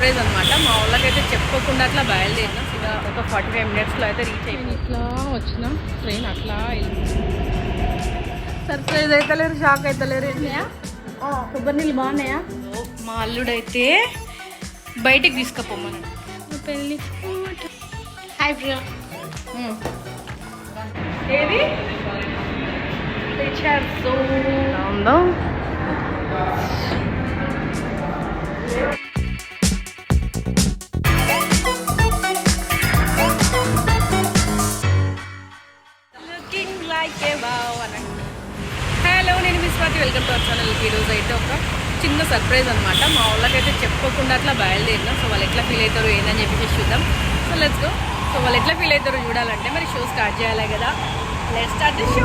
Surprise అనమాట మా వాళ్ళకైతే చెప్పకుండా అట్లా బయలుదేరినాం. ఇక ఒక ఫార్టీ ఫైవ్ మినిట్స్లో అయితే రీచ్ అయిపోయింది ఇట్లా వచ్చిన ట్రైన్ అట్లా సర్ప్రైజ్ అయితే లేరు షాక్ అయితే లేరు కొబ్బరి నీళ్ళు బాగున్నాయా? మా అల్లుడైతే బయటికి తీసుకుపోమని పెళ్ళి హాయ్ ప్రియా ఏది? సో ఉందో వెల్కమ్ టు అవర్ ఛానల్ ఈరోజు అయితే ఒక చిన్న సర్ప్రైజ్ అనమాట మా వాళ్ళకైతే చెప్పకుండా అట్లా బయలుదేరినాం. సో వాళ్ళు ఎట్లా ఫీల్ అవుతారు ఏందని చెప్పేసి చూద్దాం. సో లెట్స్ గో సో వాళ్ళు ఎట్లా ఫీల్ అవుతారో చూడాలంటే మరి షో స్టార్ట్ చేయాలి కదా. లెట్ స్టార్ట్ షో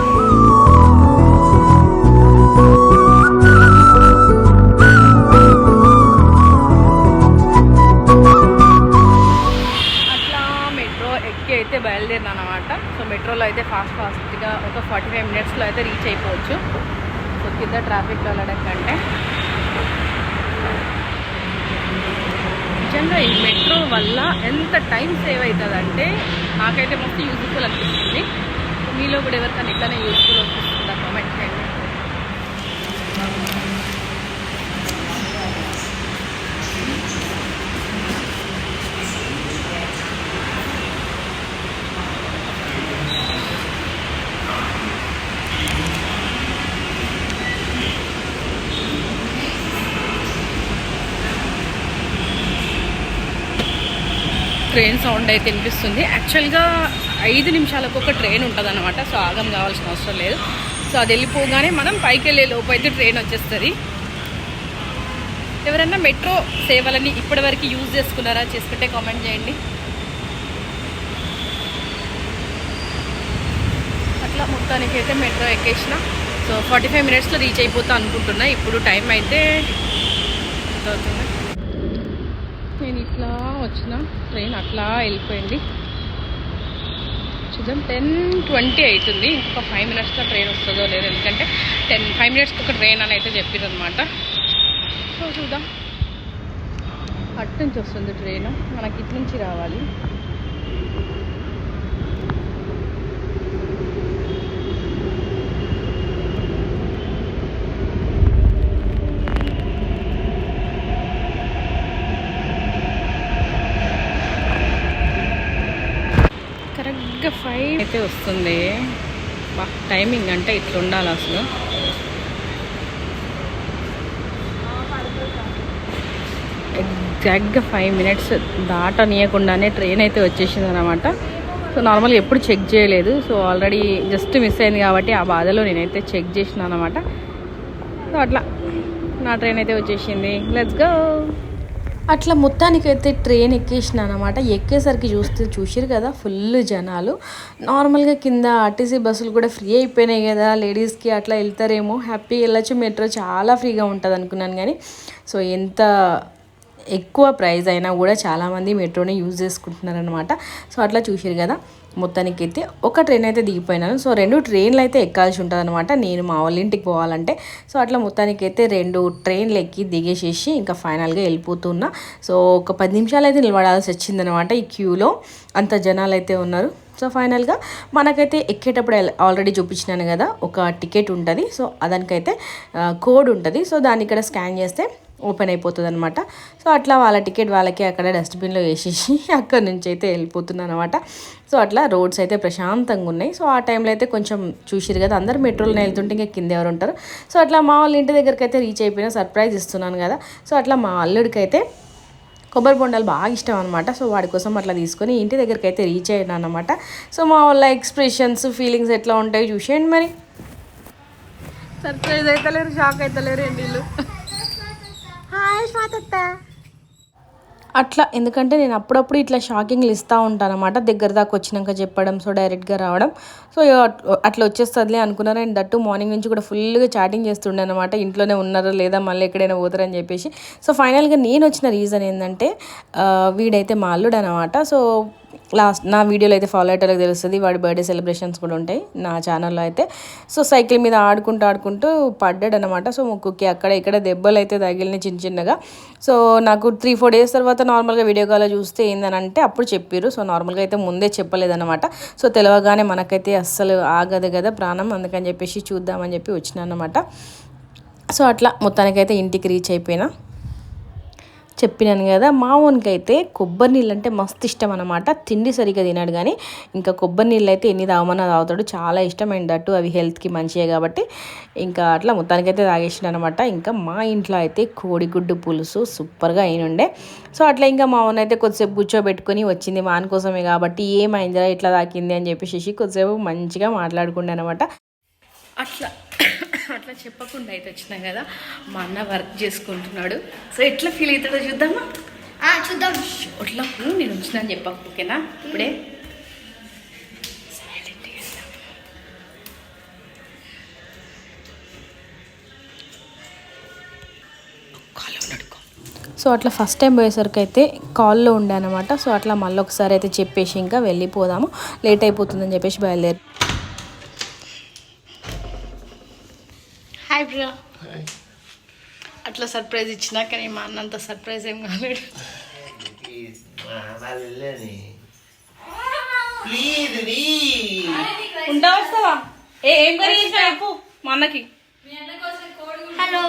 అట్లా మెట్రో ఎక్కి అయితే బయలుదేరినాను అనమాట సో మెట్రోలో అయితే ఫాస్ట్ ఫాస్ట్గా ఒక ఫార్టీ ఫైవ్ మినిట్స్లో అయితే రీచ్ అయిపోవచ్చు. కింద ట్రాఫిక్లో వెళ్ళడం కంటే. నిజంగా ఈ మెట్రో వల్ల ఎంత టైం సేవ్ అవుతుందంటే నాకైతే మస్తు యూజ్ఫుల్ అనిపిస్తుంది. మీలో కూడా ఎవరికైనా ఇట్లానే యూజ్ఫుల్ అనిపిస్తుంది కామెంట్ చేయండి ట్రైన్ సౌండ్ అయితే వినిపిస్తుంది. యాక్చువల్గా ఐదు నిమిషాలకు ఒక ట్రైన్ ఉంటుంది అనమాట సో ఆగం కావాల్సిన అవసరం లేదు. సో అది వెళ్ళిపోగానే మనం పైకి వెళ్ళే లోపు అయితే ట్రైన్ వచ్చేస్తుంది. ఎవరైనా మెట్రో సేవలని ఇప్పటివరకు యూజ్ చేసుకున్నారా? చేసుకుంటే కామెంట్ చేయండి. అట్లా మొత్తానికి అయితే మెట్రో ఎక్కేసిన. సో ఫార్టీ ఫైవ్ మినిట్స్లో రీచ్ అయిపోతా అనుకుంటున్నా. ఇప్పుడు టైం అయితే అవుతుంది? నేను ఇట్లా వచ్చిన ట్రైన్ అట్లా వెళ్ళిపోయింది. చూద్దాం టెన్ ట్వంటీ అవుతుంది. ఇంకొక ఫైవ్ మినిట్స్లో ట్రైన్ వస్తుందో లేదో ఎందుకంటే టెన్ ఫైవ్ మినిట్స్కి ఒక ట్రైన్ అని అయితే చెప్పారు అనమాట సో చూద్దాం. అటు నుంచి వస్తుంది ట్రైన్. మనకి ఇటు నుంచి రావాలి. టైం అయితే వస్తుంది. టైమింగ్ అంటే ఇట్లా ఉండాలి అసలు. ఎగ్జాక్ట్గా ఫైవ్ మినిట్స్ దాటనీయకుండానే ట్రైన్ అయితే వచ్చేసింది అనమాట సో నార్మల్గా ఎప్పుడు చెక్ చేయలేదు. సో ఆల్రెడీ జస్ట్ మిస్ అయింది కాబట్టి ఆ బాధలో నేనైతే చెక్ చేసిన అనమాట సో అట్లా నా ట్రైన్ అయితే వచ్చేసింది. లెట్స్ గో అట్లా మొత్తానికైతే ట్రైన్ ఎక్కేసిన అనమాట ఎక్కేసరికి చూస్తే చూసిరు కదా ఫుల్ జనాలు. నార్మల్గా కింద ఆర్టీసీ బస్సులు కూడా ఫ్రీ అయిపోయినాయి కదా లేడీస్కి అట్లా వెళ్తారేమో హ్యాపీ వెళ్ళొచ్చు మెట్రో చాలా ఫ్రీగా ఉంటుంది అనుకున్నాను కానీ సో ఎంత ఎక్కువ ప్రైస్ అయినా కూడా చాలామంది మెట్రోని యూజ్ చేసుకుంటున్నారనమాట సో అట్లా చూసిరు కదా. మొత్తానికి అయితే ఒక ట్రైన్ అయితే దిగిపోయినాను. సో రెండు ట్రైన్లు అయితే ఎక్కాల్సి ఉంటుంది అనమాట నేను మా వాళ్ళ ఇంటికి పోవాలంటే. సో అట్లా మొత్తానికి అయితే రెండు ట్రైన్లు ఎక్కి దిగేసేసి ఇంకా ఫైనల్గా వెళ్ళిపోతున్నా. సో ఒక పది నిమిషాలు అయితే నిలబడాల్సి వచ్చిందనమాట ఈ క్యూలో. అంత జనాలు అయితే ఉన్నారు. సో ఫైనల్గా మనకైతే ఎక్కేటప్పుడు ఆల్రెడీ చూపించినాను కదా ఒక టికెట్ ఉంటుంది. సో దానికైతే కోడ్ ఉంటుంది. సో దాన్ని ఇక్కడ స్కాన్ చేస్తే ఓపెన్ అయిపోతుంది అనమాట సో అట్లా వాళ్ళ టికెట్ వాళ్ళకి అక్కడ డస్ట్బిన్లో వేసేసి అక్కడ నుంచి అయితే వెళ్ళిపోతుంది అనమాట సో అట్లా రోడ్స్ అయితే ప్రశాంతంగా ఉన్నాయి. సో ఆ టైంలో అయితే కొంచెం చూసిరు కదా అందరు మెట్రోలో వెళ్తుంటే ఇంకా కింద ఎవరు ఉంటారు. సో అట్లా మా వాళ్ళ ఇంటి దగ్గరికి అయితే రీచ్ అయిపోయినా సర్ప్రైజ్ ఇస్తున్నాను కదా. సో అట్లా మా అల్లుడికి అయితే కొబ్బరి బొండాలు బాగా ఇష్టం అనమాట సో వాడి కోసం అట్లా తీసుకొని ఇంటి దగ్గరికి అయితే రీచ్ అయ్యాను అనమాట సో మా వాళ్ళ ఎక్స్ప్రెషన్స్ ఫీలింగ్స్ ఎట్లా ఉంటాయో చూసేయండి మరి. సర్ప్రైజ్ అయితే లేరు షాక్ అయితే లేరు వీళ్ళు హాయ్ స్వాతత్త. అట్లా ఎందుకంటే నేను అప్పుడప్పుడు ఇట్లా షాకింగ్లు ఇస్తూ ఉంటాను అనమాట దగ్గర దాకా వచ్చినాక చెప్పడం సో డైరెక్ట్గా రావడం. సో అట్లా వచ్చేస్తుందిలే అనుకున్నారు? అండ్ దట్టు మార్నింగ్ నుంచి కూడా ఫుల్గా చాటింగ్ చేస్తుండే అనమాట ఇంట్లోనే ఉన్నారా లేదా? మళ్ళీ ఎక్కడైనా పోతారని చెప్పేసి. సో ఫైనల్గా నేను వచ్చిన రీజన్ ఏంటంటే వీడైతే మా అల్లుడు అనమాట సో లాస్ట్ నా వీడియోలో అయితే ఫాలో అయ్యేటోళ్ళకి తెలుస్తుంది వాడి బర్త్డే సెలబ్రేషన్స్ కూడా ఉంటాయి నా ఛానల్లో అయితే. సో సైకిల్ మీద ఆడుకుంటూ ఆడుకుంటూ పడ్డాడు అనమాట సో ముక్కుకి అక్కడ ఇక్కడ దెబ్బలు అయితే తగిలినాయి చిన్న చిన్నగా. సో నాకు త్రీ ఫోర్ డేస్ తర్వాత నార్మల్గా వీడియో కాల్లో చూస్తే ఏందని అంటే అప్పుడు చెప్పారు సో నార్మల్గా అయితే ముందే చెప్పలేదన్నమాట. సో తెలవగానే మనకైతే అస్సలు ఆగదు కదా ప్రాణం అందుకని చెప్పేసి చూద్దామని చెప్పి వచ్చిన అనమాట సో అట్లా మొత్తానికైతే ఇంటికి రీచ్ అయిపోయినా. చెప్పినాను కదా మా ఓన్కి అయితే కొబ్బరి నీళ్ళు అంటే మస్తు ఇష్టం అనమాట తిండి సరిగ్గా తినాడు కానీ ఇంకా కొబ్బరి నీళ్ళు అయితే ఎన్ని తాగమన్నా తాగుతాడు. చాలా ఇష్టం అండ్ అటు అవి హెల్త్కి మంచిగా కాబట్టి ఇంకా అట్లా మొత్తానికైతే తాగేసిన అనమాట ఇంకా మా ఇంట్లో అయితే కోడిగుడ్డు పులుసు సూపర్గా అయినుండే. సో అట్లా ఇంకా మా ఓన్ అయితే కొద్దిసేపు కూర్చోబెట్టుకొని వచ్చింది వాని కోసమే కాబట్టి ఏమైందిరా ఇట్లా తాకింది అని చెప్పేసి కొద్దిసేపు మంచిగా మాట్లాడుకుండే అనమాట అట్లా. అట్లా చెప్పకుండా అయితే వచ్చినాం కదా మా అన్న వర్క్ చేసుకుంటున్నాడు. సో ఎట్లా ఫీల్ అవుతాడో చూద్దామా? ఆ, చూద్దాం. అట్లా నేను వచ్చినా అని చెప్పా ఓకేనా? ఇప్పుడే. సో అట్లా ఫస్ట్ టైం పోయేసరికి అయితే కాల్లో ఉండే అనమాట సో అట్లా మళ్ళీ ఒకసారి అయితే చెప్పేసి ఇంకా వెళ్ళిపోదాము. లేట్ అయిపోతుందని చెప్పేసి బయలుదేరి హాయ్ బ్రో అట్లా సర్ప్రైజ్ ఇచ్చినా కానీ మా అన్నంత సర్ప్రైజ్ ఏం కాలేడు ఉంటా వస్తావా? ఏ ఏం కర్రీ చేసినా చెప్పు మా అన్నకి. హలో.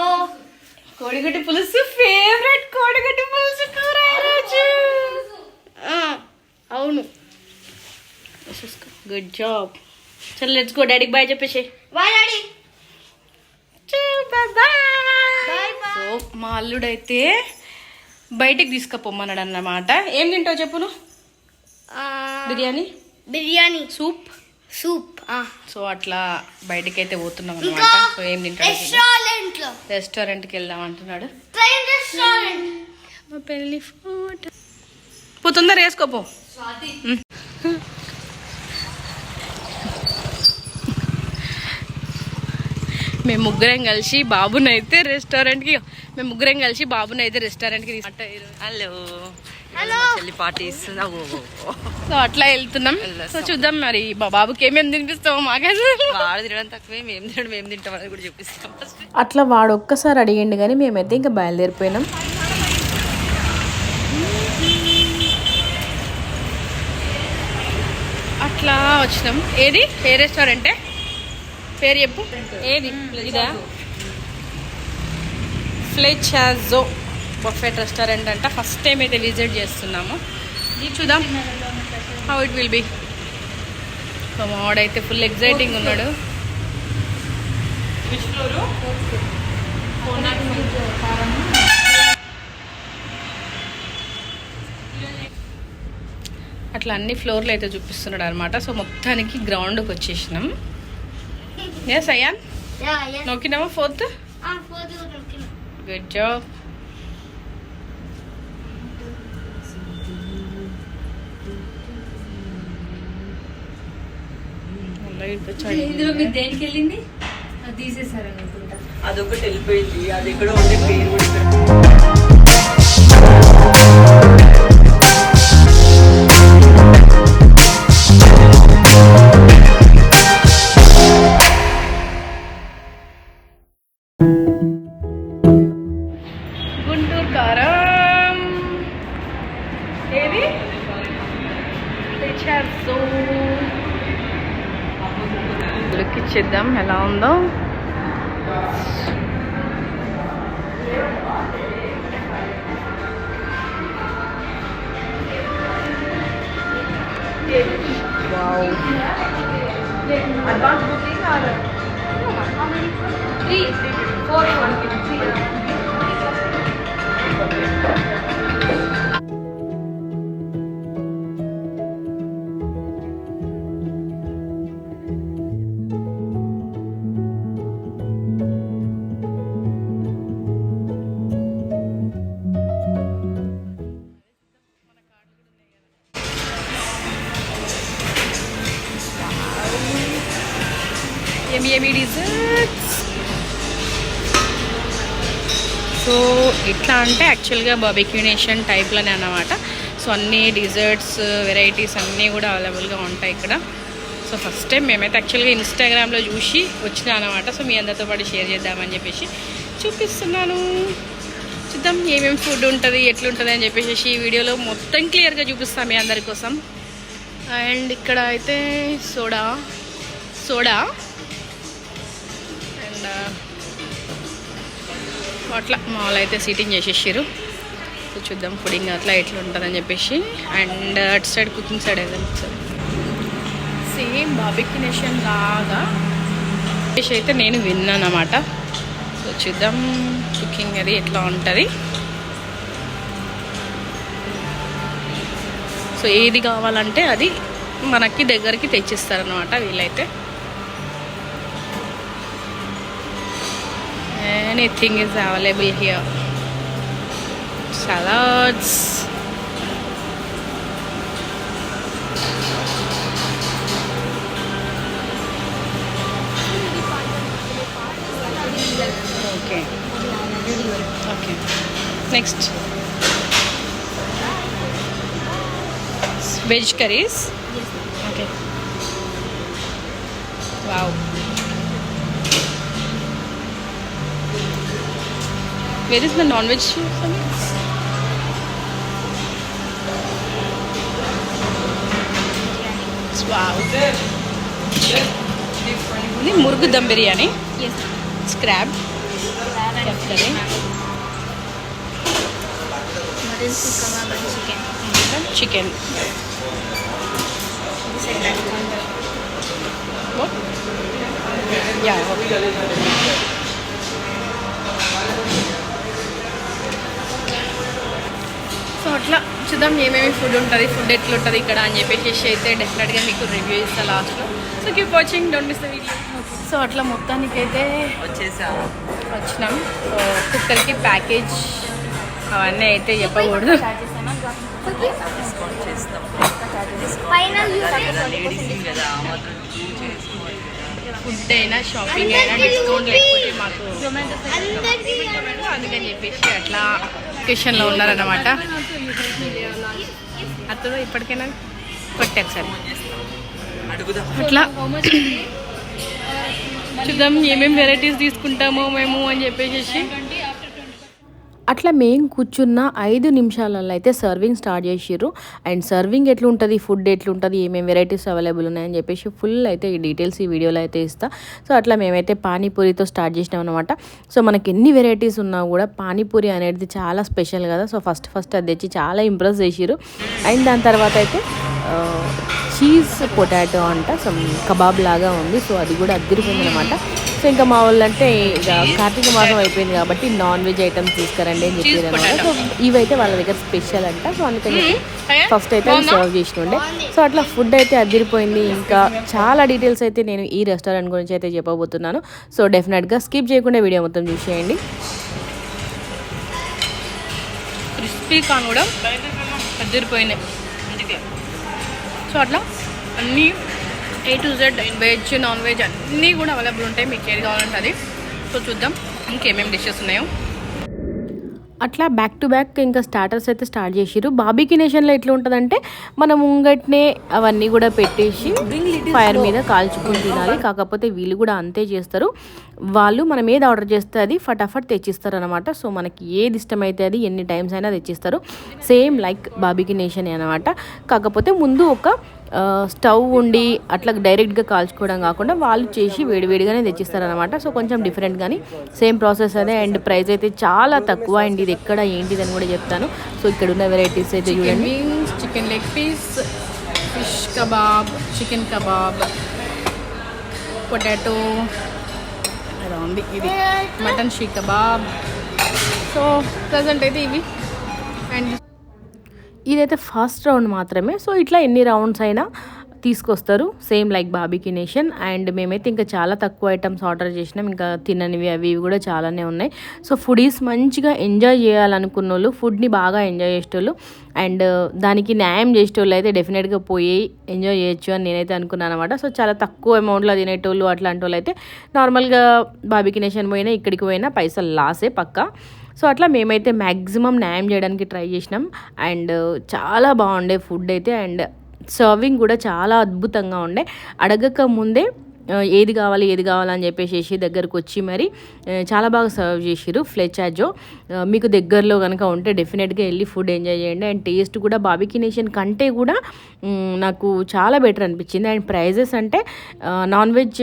కోడిగుడ్డు పులుసు ఫేవరెట్ కోడిగుడ్డు పులుసు కూర ఈరోజు అవును. గుడ్ జాబ్ చల్ లెట్స్ గో డాడీకి బాయ్ చెప్పేసి బాయ్ డాడీ సో మా అల్లుడైతే బయటికి తీసుకుపోమన్నాడు అన్నమాట ఏం తింటావు చెప్పు నువ్వు biryani? Biryani. Soup soup so అట్లా బయటికి అయితే పోతున్నాం అనమాట సో ఏం తింటాడు రెస్టారెంట్కి వెళ్దాం అంటున్నాడు. పెళ్ళి ఫోటో. పోతుందా వేసుకోపో మేము ముగ్గురం కలిసి బాబునైతే రెస్టారెంట్కి మేము ముగ్గురం కలిసి బాబునైతే రెస్టారెంట్కి తీసుకుంటా హలో. హలో. చెల్లి పార్టీస్. సో అట్లా వెళ్తున్నాం. సో చూద్దాం మరి మా బాబుకి ఏమేమి తినిపిస్తామో మాకైతే వాడు తినడం తక్కువే మేము తినడం మేము తింటాం అని కూడా చూపిస్తాం అట్లా వాడు ఒక్కసారి అడిగిండు కానీ మేమైతే ఇంకా బయలుదేరిపోయినాం. అట్లా వచ్చినాం. ఏది? ఏ రెస్టారెంటే పేరు చెప్పు. ఏది? ఇదా? ఫ్లెచాజో బఫెట్ రెస్టారెంట్ అంట. ఫస్ట్ టైం అయితే విజిట్ చేస్తున్నాము. ఇది చూద్దాం. హౌ ఇట్ విల్ బి మావాడైతే ఫుల్ ఎగ్జైటింగ్ ఉన్నాడు. అట్లా అన్ని ఫ్లోర్లు అయితే చూపిస్తున్నాడు అనమాట సో మొత్తానికి గ్రౌండ్కి వచ్చేసినాం. ఎస్ అయ్యాన్ యా యా నొక్కినామా ఫోర్త్ ఆ ఫోటో నొక్కిన గుడ్ జాబ్ దేనికి వెళ్ళింది? అది అనుకుంటా. అదొకటి వెళ్ళిపోయింది. అది ఎక్కడ ఉండే పేరు కూడా ఎలా ఉందో సో ఎట్లా అంటే యాక్చువల్గా బబిక్యునేషన్ టైప్లోనే అనమాట సో అన్ని డిజర్ట్స్ వెరైటీస్ అన్నీ కూడా అవైలబుల్గా ఉంటాయి ఇక్కడ. సో ఫస్ట్ టైం మేమైతే యాక్చువల్గా ఇన్స్టాగ్రామ్లో చూసి వచ్చినా అనమాట సో మీ అందరితో పాటు షేర్ చేద్దామని చెప్పేసి చూపిస్తున్నాను. చూద్దాం ఏమేమి ఫుడ్ ఉంటుంది ఎట్లుంటుంది అని చెప్పేసి ఈ వీడియోలో మొత్తం క్లియర్గా చూపిస్తాం మీ అందరి కోసం. అండ్ ఇక్కడ అయితే సోడా సోడా అండ్ అట్లా మాల్ అయితే సీటింగ్ చేసేసారు సో చూద్దాం ఫుడింగ్ అట్లా ఎట్లా ఉంటుందని చెప్పేసి. అండ్ అటు సైడ్ కుకింగ్ సైడ్ ఏదైనా సేమ్ బాబిక్యునేషన్ లాగా. చెప్పేసి అయితే నేను విన్నాను అన్నమాట సో చూద్దాం కుకింగ్ అది ఎట్లా ఉంటుంది. సో ఏది కావాలంటే అది మనకి దగ్గరికి తెచ్చిస్తారనమాట వీళ్ళైతే. anything is available here. Salads. Okay. Okay. Next. Veg curries. Where is the non veg wow ఇది మురుగు dum biryani crab curry Mutton, kebab, and chicken. Chicken yeah so అట్లా చూద్దాం ఏమేమి ఫుడ్ ఉంటుంది ఫుడ్ ఎట్లుంటుంది ఇక్కడ అని చెప్పేసి అయితే డెఫినెట్గా మీకు రివ్యూ ఇస్తాను లాస్ట్లో so keep watching don't miss the video so అట్లా మొత్తానికి అయితే వచ్చేసాము. వచ్చినాం. సో కుక్కర్కి ప్యాకేజ్ అవన్నీ అయితే చెప్పకూడదు. ఫుడ్ అయినా షాపింగ్ అయినా డిస్కౌంట్ లేకపోతే మాకు అందుకని చెప్పేసి అట్లా కిచెన్లో ఉన్నారన్నమాట. అతను ఇప్పటికైనా? కొట్టారు సార్. అడుగుదాం. అట్లా చూద్దాం ఏమేమి వెరైటీస్ తీసుకుంటామో మేము అని చెప్పేసి అట్లా మేము కూర్చున్న ఐదు నిమిషాలలో అయితే సర్వింగ్ స్టార్ట్ చేసిర్రు. అండ్ సర్వింగ్ ఎట్లుంటుంది ఫుడ్ ఎట్లుంటుంది ఏమేమి వెరైటీస్ అవైలబుల్ ఉన్నాయని చెప్పేసి ఫుల్ అయితే ఈ డీటెయిల్స్ ఈ వీడియోలో అయితే ఇస్తా. సో అట్లా మేమైతే పానీపూరితో స్టార్ట్ చేసినాం అనమాట సో మనకి ఎన్ని వెరైటీస్ ఉన్నా కూడా పానీపూరి అనేది చాలా స్పెషల్ కదా. సో ఫస్ట్ ఫస్ట్ అది తెచ్చి చాలా ఇంప్రెస్ చేసిర్రు. అండ్ దాని తర్వాత అయితే చీజ్ పొటాటో అంట సమ్ కబాబ్ లాగా ఉంది సో అది కూడా అద్దరిపోయింది అనమాట సో ఇంకా మా వాళ్ళు అంటే ఇక కార్తీక మాసం అయిపోయింది కాబట్టి నాన్ వెజ్ ఐటమ్స్ తీసుకురండి అని చెప్పారు అనమాట సో ఇవైతే వాళ్ళ దగ్గర స్పెషల్ అంట సో అందుకని ఫస్ట్ అయితే సర్వ్ చేసినండే. సో అట్లా ఫుడ్ అయితే అదిరిపోయింది ఇంకా చాలా డీటెయిల్స్ అయితే నేను ఈ రెస్టారెంట్ గురించి అయితే చెప్పబోతున్నాను. సో డెఫినెట్గా స్కిప్ చేయకుండా వీడియో మొత్తం చూసేయండి. క్రిస్పీ కాన్ కూడా అద్దరిపోయినాయి సో అట్లా అన్నీ A to Z veg non veg అన్నీ కూడా అవైలబుల్ ఉంటాయి. మీకు ఏది కావాలంటే అది. సో చూద్దాం ఇంకేమేమి డిషెస్ ఉన్నాయో. అట్లా బ్యాక్ టు బ్యాక్ ఇంకా స్టార్టర్స్ అయితే స్టార్ట్ చేసిర్రు. బాబీకి నేషన్లో ఎట్లా ఉంటుందంటే మనం ముంగట్నే అవన్నీ కూడా పెట్టేసి ఫైర్ మీద కాల్చుకుని తినాలి. కాకపోతే వీళ్ళు కూడా అంతే చేస్తారు. వాళ్ళు మనం ఏది ఆర్డర్ చేస్తే అది ఫటాఫట్ తెచ్చిస్తారు అనమాట సో మనకి ఏది ఇష్టమైతే అది ఎన్ని టైమ్స్ అయినా తెచ్చిస్తారు. సేమ్ లైక్ బాబీకి నేషన్ అనమాట కాకపోతే ముందు ఒక స్టవ్ ఉండి అట్లా డైరెక్ట్గా కాల్చుకోవడం కాకుండా వాళ్ళు చేసి వేడివేడిగానే తెచ్చిస్తారు అనమాట సో కొంచెం డిఫరెంట్ కానీ సేమ్ ప్రాసెస్ అదే. అండ్ ప్రైస్ అయితే చాలా తక్కువ అండ్. ఇది ఎక్కడ ఏంటిది అని కూడా చెప్తాను. సో ఇక్కడ ఉన్న వెరైటీస్ అయితే చూడండి. Chicken leg piece fish kebab chicken kebab potato ఉంది ఇది. Mutton seekh kebab so present అయితే ఇవి. అండ్ ఇదైతే ఫస్ట్ రౌండ్ మాత్రమే. సో ఇట్లా ఎన్ని రౌండ్స్ అయినా తీసుకొస్తారు. Same like Barbeque Nation. And మేమైతే ఇంకా చాలా తక్కువ ఐటమ్స్ ఆర్డర్ చేసినాం. ఇంకా తిననివి అవి ఇవి కూడా చాలానే ఉన్నాయి. సో ఫుడీస్ మంచిగా ఎంజాయ్ చేయాలనుకున్న వాళ్ళు ఫుడ్ని బాగా ఎంజాయ్ చేసేటోళ్ళు అండ్ దానికి న్యాయం చేసేటోళ్ళు అయితే డెఫినెట్గా పోయి ఎంజాయ్ చేయొచ్చు అని నేనైతే అనుకున్నాను అనమాట సో చాలా తక్కువ అమౌంట్లో తినేటోళ్ళు అట్లాంటి వాళ్ళు అయితే నార్మల్గా బాబీకి నేషన్ పోయినా ఇక్కడికి పోయినా పైసలు లాసే పక్కా. సో అట్లా మేమైతే మ్యాక్సిమం న్యాయం చేయడానికి ట్రై చేసినాం. అండ్ చాలా బాగుండే ఫుడ్ అయితే అండ్ సర్వింగ్ కూడా చాలా అద్భుతంగా ఉండే. అడగక ముందే ఏది కావాలి ఏది కావాలని చెప్పేసి దగ్గరకు వచ్చి మరి చాలా బాగా సర్వ్ చేసిరు ఫ్లెచాజో. మీకు దగ్గరలో కనుక ఉంటే డెఫినెట్గా వెళ్ళి ఫుడ్ ఎంజాయ్ చేయండి. అండ్ టేస్ట్ కూడా బాబికి నేషన్ కంటే కూడా నాకు చాలా బెటర్ అనిపించింది. అండ్ ప్రైజెస్ అంటే non veg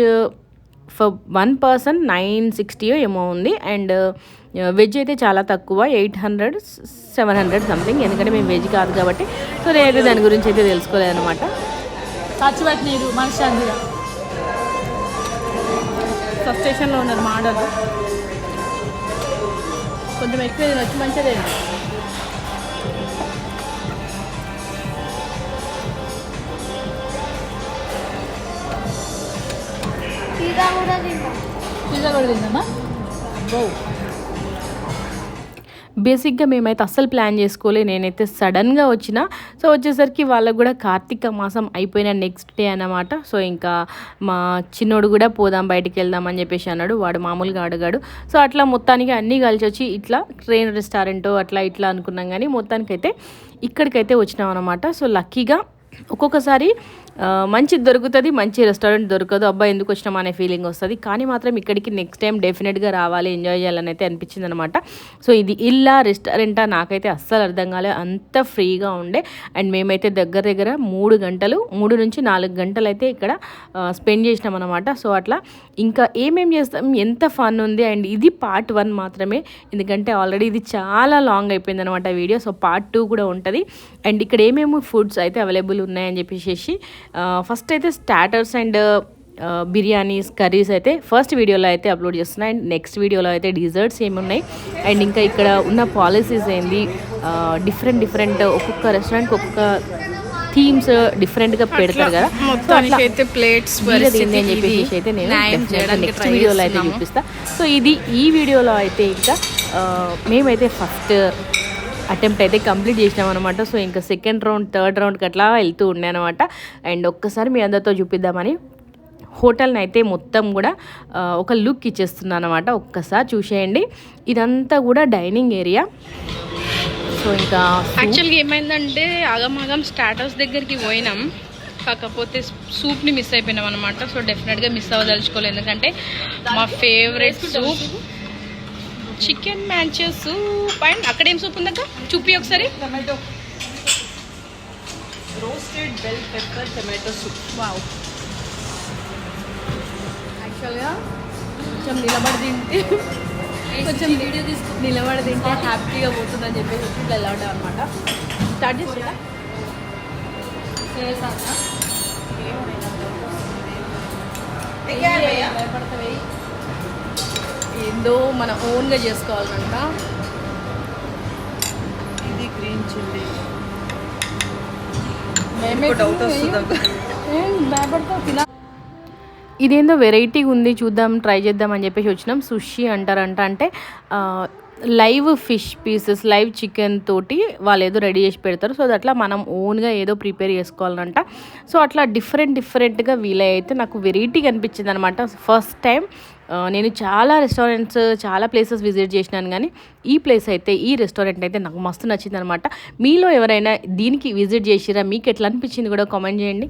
for one person nine sixty ఏమో ఉంది. అండ్ వెజ్ అయితే చాలా తక్కువ eight hundred seven hundred something ఎందుకంటే మేము వెజ్ కాదు కాబట్టి. సో నేనైతే దాని గురించి అయితే తెలుసుకోలేదు అనమాట మనశ్శాంతిగా స్టేషన్లో ఉన్నారు మాడలు కొంచెం ఎక్కువ మంచిగా తినండి. పిజ్జా కూడా తింటాం పిజ్జా కూడా తిందామా ఓ బేసిక్గా మేమైతే అస్సలు ప్లాన్ చేసుకోలే. నేనైతే సడన్గా వచ్చిన. సో వచ్చేసరికి వాళ్ళకు కూడా కార్తీక మాసం అయిపోయిన నెక్స్ట్ డే అన్నమాట. సో ఇంకా మా చిన్నోడు కూడా పోదాం బయటికి వెళ్దాం అని చెప్పేసి అన్నాడు. వాడు మామూలుగా అడిగాడు. సో అట్లా మొత్తానికి అన్నీ కలిసి వచ్చి ఇట్లా ట్రైన్ రెస్టారెంట్ అట్లా ఇట్లా అనుకున్నాం. కానీ మొత్తానికైతే ఇక్కడికైతే వచ్చినాం అనమాట సో లక్కీగా ఒక్కొక్కసారి మంచిది దొరుకుతుంది మంచి రెస్టారెంట్ దొరకదు అబ్బా ఎందుకు వచ్చినాం అనే ఫీలింగ్ వస్తుంది. కానీ మాత్రం ఇక్కడికి నెక్స్ట్ టైం డెఫినెట్గా రావాలి ఎంజాయ్ చేయాలని అయితే అనిపించింది అనమాట సో ఇది ఇల్లా రెస్టారెంటా నాకైతే అస్సలు అర్థం కాలేదు అంత ఫ్రీగా ఉండే. అండ్ మేమైతే దగ్గర దగ్గర మూడు గంటలు మూడు నుంచి నాలుగు గంటలు అయితే ఇక్కడ స్పెండ్ చేసినాం అనమాట సో అట్లా ఇంకా ఏమేం చేస్తాం ఎంత ఫన్ ఉంది. అండ్ ఇది పార్ట్ వన్ మాత్రమే. ఎందుకంటే ఆల్రెడీ ఇది చాలా లాంగ్ అయిపోయింది అనమాట వీడియో. సో పార్ట్ టూ కూడా ఉంటుంది. అండ్ ఇక్కడ ఏమేమి ఫుడ్స్ అయితే అవైలబుల్ ఉన్నాయని చెప్పేసి ఫస్ట్ అయితే స్టార్టర్స్ అండ్ బిర్యానీస్ కర్రీస్ అయితే ఫస్ట్ వీడియోలో అయితే అప్లోడ్ చేస్తున్నా. అండ్ నెక్స్ట్ వీడియోలో అయితే డిజర్ట్స్ ఏమి ఉన్నాయి అండ్ ఇంకా ఇక్కడ ఉన్న పాలసీస్ ఏంది? డిఫరెంట్ డిఫరెంట్ ఒక్కొక్క రెస్టారెంట్కి ఒక్కొక్క థీమ్స్ డిఫరెంట్గా పెడతారు కదా. సో అట్లా మొత్తానికి అయితే ప్లేట్స్ అని చెప్పేసి అయితే నేను నెక్స్ట్ వీడియోలో అయితే చూపిస్తా. సో ఇది ఈ వీడియోలో అయితే ఇంకా మేమైతే ఫస్ట్ అటెంప్ట్ అయితే కంప్లీట్ చేసినాం అనమాట సో ఇంకా సెకండ్ రౌండ్ థర్డ్ రౌండ్కి అట్లా వెళ్తూ ఉండే అనమాట అండ్ ఒక్కసారి మీ అందరితో చూపిద్దామని హోటల్ని అయితే మొత్తం కూడా ఒక లుక్ ఇచ్చేస్తున్నాను అనమాట ఒక్కసారి చూసేయండి. ఇదంతా కూడా డైనింగ్ ఏరియా. సో ఇంకా యాక్చువల్గా ఏమైందంటే ఆగమాగం స్టార్టర్స్ దగ్గరికి పోయినాం. కాకపోతే సూప్ని మిస్ అయిపోయినాం అనమాట సో డెఫినెట్గా మిస్ అవ్వదలుచుకోలేదు. ఎందుకంటే మా favourite soup chicken manchow soup and అక్కడ ఏం సూప్ ఉందక్క? చూపి ఒకసారి. Tomato roasted bell pepper tomato soup wow యాక్చువల్గా కొంచెం నిలబడి తింటే కొంచెం వీడియో తీసుకు నిలబడి తింటే హ్యాపీగా పోతుందని చెప్పేసి ఇట్లా వెళ్ళడం అనమాట స్టార్ట్ చేస్తా భయపడతాయి ఏందో మన ఓన్గా చేసుకోవాలంట. ఇది గ్రీన్ చిల్లీ మేమే డౌట్ వస్తుంది? ఇదేందో వెరైటీ ఉంది చూద్దాం ట్రై చేద్దాం అని చెప్పేసి వచ్చినాం. సుషి అంటారంట. అంటే live fish pieces live chicken తోటి వాళ్ళు ఏదో రెడీ చేసి పెడతారు. సో అట్లా మనం ఓన్గా ఏదో ప్రిపేర్ చేసుకోవాలంట. సో అట్లా డిఫరెంట్ డిఫరెంట్గా వీలైతే నాకు వెరైటీగా అనిపించింది అనమాట ఫస్ట్ టైం నేను చాలా రెస్టారెంట్స్ చాలా ప్లేసెస్ విజిట్ చేసినాను కానీ ఈ ప్లేస్ అయితే ఈ రెస్టారెంట్ అయితే నాకు మస్తు నచ్చింది అనమాట మీలో ఎవరైనా దీనికి విజిట్ చేసిరా? మీకు ఎట్లా అనిపించింది కూడా కామెంట్ చేయండి.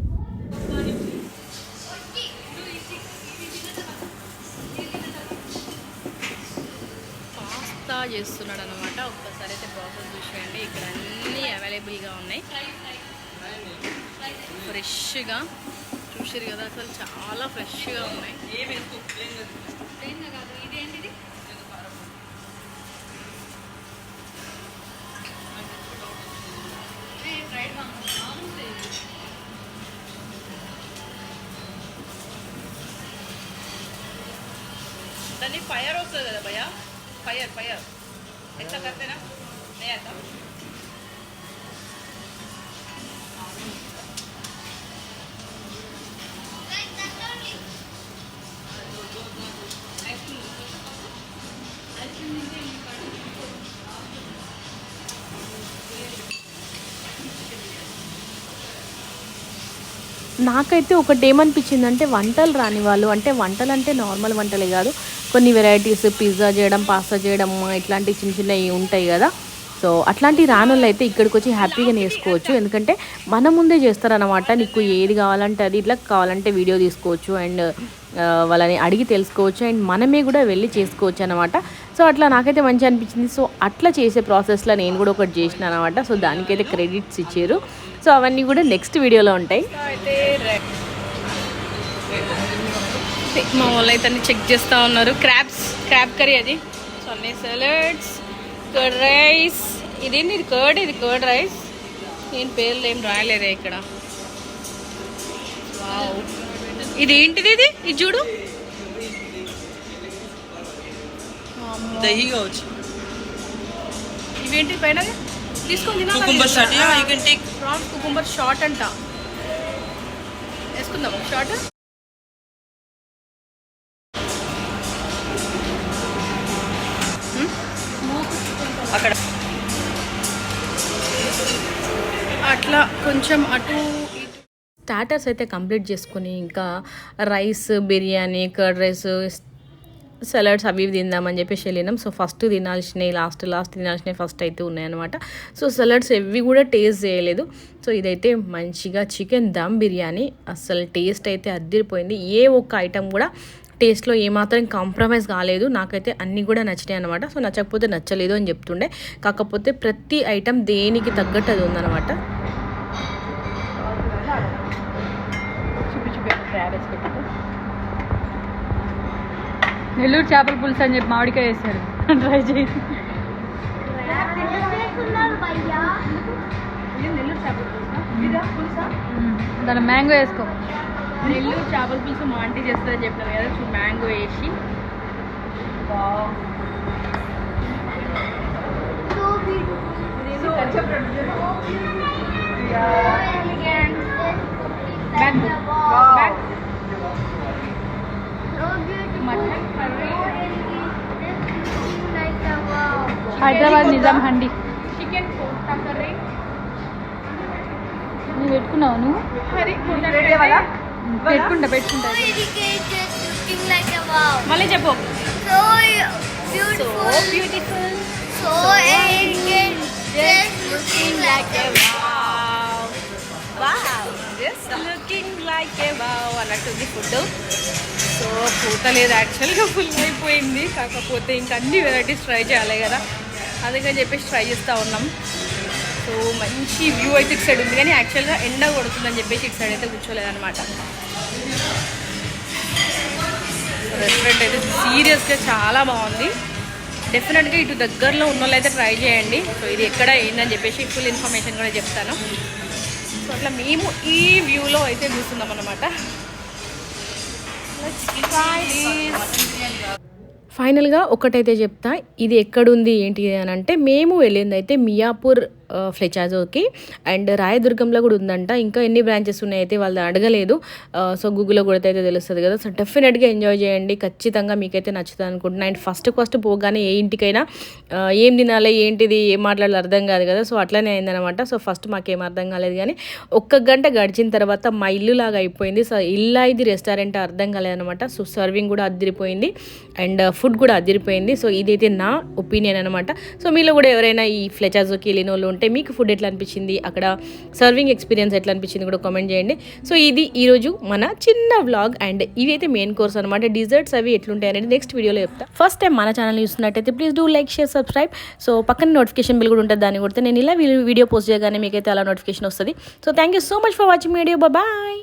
పాస్తా చేస్తున్నాడు అనమాట ఒక్కసారి అయితే ప్రాసెస్ చూసేయండి ఇక్కడ అన్నీ అవైలబుల్గా ఉన్నాయి. ఫ్రెష్గా చూసారు కదా అసలు చాలా ఫ్రెష్గా ఉన్నాయి. దాన్ని ఫైర్ వస్తుంది కదా భయ్యా? ఫైర్ ఫైర్ ఎట్లా కట్టేనా? నాకైతే ఒకటి ఏమనిపించింది అంటే వంటలు రాని వాళ్ళు అంటే వంటలు అంటే నార్మల్ వంటలే కాదు. కొన్ని వెరైటీస్ పిజ్జా చేయడం పాస్తా చేయడం ఇట్లాంటి చిన్న చిన్నవి ఉంటాయి కదా. సో అట్లాంటి రానులు అయితే ఇక్కడికి వచ్చి హ్యాపీగా నేర్చుకోవచ్చు ఎందుకంటే మన ముందే చేస్తారనమాట నీకు ఏది కావాలంటే అది ఇట్లా కావాలంటే వీడియో తీసుకోవచ్చు అండ్ వాళ్ళని అడిగి తెలుసుకోవచ్చు అండ్ మనమే కూడా వెళ్ళి చేసుకోవచ్చు అనమాట సో అట్లా నాకైతే మంచి అనిపించింది. సో అట్లా చేసే ప్రాసెస్లో నేను కూడా ఒకటి చేసిన అనమాట సో దానికైతే క్రెడిట్స్ ఇచ్చారు. సో అవన్నీ కూడా నెక్స్ట్ వీడియోలో ఉంటాయి. మా వాళ్ళు అయితే అన్ని చెక్ చేస్తూ ఉన్నారు. క్రాబ్స్ క్రాబ్ కర్రీ అది. సో అన్ని సలాడ్స్ కర్డ్ రైస్ ఇదేంటి ఇది కర్డ్ ఇది కర్డ్ రైస్ ఏం పేర్లు ఏం రాయలేదే ఇక్కడ. వావ్ ఇది ఏంటిది ఇది? ఇది చూడు. దహీ కావచ్చు ఇవేంటి పైన తీసుకొని cucumber shot yeah you can take prawns cucumber short అంట. వేసుకుందాం. షార్ట్ అక్కడ. అట్లా కొంచెం అటు స్టార్టర్స్ అయితే కంప్లీట్ చేసుకుని ఇంకా rice biryani curd rice salads అవి ఇవి తిందామని చెప్పేసి వెళ్ళినాం. సో ఫస్ట్ తినాల్సినవి లాస్ట్ లాస్ట్ తినాల్సినవి ఫస్ట్ అయితే ఉన్నాయన్నమాట. సో సలాడ్స్ ఇవి కూడా టేస్ట్ చేయలేదు. సో ఇదైతే మంచిగా చికెన్ దమ్ బిర్యానీ. అసలు టేస్ట్ అయితే అద్దరిపోయింది. ఏ ఒక్క ఐటెం కూడా టేస్ట్లో ఏమాత్రం కాంప్రమైజ్ కాలేదు. నాకైతే అన్నీ కూడా నచ్చినాయి అనమాట సో నచ్చకపోతే నచ్చలేదు అని చెప్తుండే. కాకపోతే ప్రతి ఐటెం దేనికి తగ్గట్టు అది ఉందన్నమాట. నెల్లూరు చేపల పులుసు అని చెప్పి మామిడికాయ వేస్తారు ట్రై చేయి. దాని మ్యాంగో వేసుకో. నెల్లూరు చేపల పులుసు మా ఆంటీ చేస్తుందని చెప్పినాను కదా చూ మ్యాంగో వేసి. సో హైదరాబాద్ నిజాం హండి. చికెన్ నువ్వు పెట్టుకున్నావు నువ్వు? పెట్టుకుంటా పెట్టుకుంటా. మళ్ళీ చెప్పు. So beautiful. Beautiful So elegant. Just looking like a wow wow just looking like a wow అన్నట్టుంది ఫుడ్ సో పూతలేదు యాక్చువల్గా ఫుల్ అయిపోయింది. కాకపోతే ఇంకా అన్ని వెరైటీస్ ట్రై చేయాలి కదా. అందుకని చెప్పేసి ట్రై చేస్తూ ఉన్నాం. సో మంచి వ్యూ అయితే ఇటు సైడ్ ఉంది. కానీ యాక్చువల్గా ఎండ కొడుతుందని చెప్పేసి ఇటు సైడ్ అయితే కూర్చోలేదన్నమాట. రెస్టారెంట్ అయితే సీరియస్గా చాలా బాగుంది. డెఫినెట్గా ఇటు దగ్గరలో ఉన్న వాళ్ళు అయితే ట్రై చేయండి. సో ఇది ఎక్కడ ఏందని చెప్పేసి ఫుల్ ఇన్ఫర్మేషన్ కూడా చెప్తాను. సో అట్లా మేము ఈ వ్యూలో అయితే చూస్తున్నాం అనమాట ఫైనల్గా ఒకటైతే చెప్తా ఇది ఎక్కడుంది ఏంటి అని అంటే మేము వెళ్ళింది అయితే మియాపూర్ ఫ్లెచాజోకి. అండ్ రాయదుర్గంలో కూడా ఉందంట. ఇంకా ఎన్ని బ్రాంచెస్ ఉన్నాయి అయితే వాళ్ళు అడగలేదు సో గూగుల్లో కొడితే అయితే తెలుస్తుంది కదా. సో డెఫినెట్గా ఎంజాయ్ చేయండి. ఖచ్చితంగా మీకైతే నచ్చుతుంది అనుకుంటున్నాను అండ్ ఫస్ట్ ఫస్ట్ పోగానే ఏ ఇంటికైనా ఏం తినాలి ఏంటిది ఏం మాట్లాడాలి అర్థం కాదు కదా. సో అట్లనే అయిందనమాట సో ఫస్ట్ మాకేం అర్థం కాలేదు కానీ ఒక్క గంట గడిచిన తర్వాత మా ఇల్లు లాగా అయిపోయింది. సో ఇల్లా ఇది రెస్టారెంట్ అర్థం కాలేదనమాట సో సర్వింగ్ కూడా అదిరిపోయింది. అండ్ ఫుడ్ కూడా అదిరిపోయింది. సో ఇదైతే నా ఒపీనియన్ అనమాట సో మీలో కూడా ఎవరైనా ఈ ఫ్లెచాజోకి వెళ్ళిన వాళ్ళు అంటే మీకు ఫుడ్ ఎట్లా అనిపించింది అక్కడ సర్వింగ్ ఎక్స్పీరియన్స్ ఎట్లా అనిపించింది కూడా కామెంట్ చేయండి. సో ఇది ఈరోజు మన చిన్న వ్లాగ్ అండ్ ఇవైతే మెయిన్ కోర్స్ అనమాట డిజర్ట్స్ అవి ఎట్లుంటాయి అనేది నెక్స్ట్ వీడియోలో చెప్తా. ఫస్ట్ టైం మన ఛానల్ చూస్తున్నట్టయితే please do like share subscribe so పక్కన నోటిఫికేషన్ బిల్ కూడా ఉంటుంది. దాన్ని కొడితే నేను ఇలా వీడియో పోస్ట్ చేయగానే మీకైతే అలా నోటిఫికేషన్ వస్తుంది. So thank you so much for watching video bye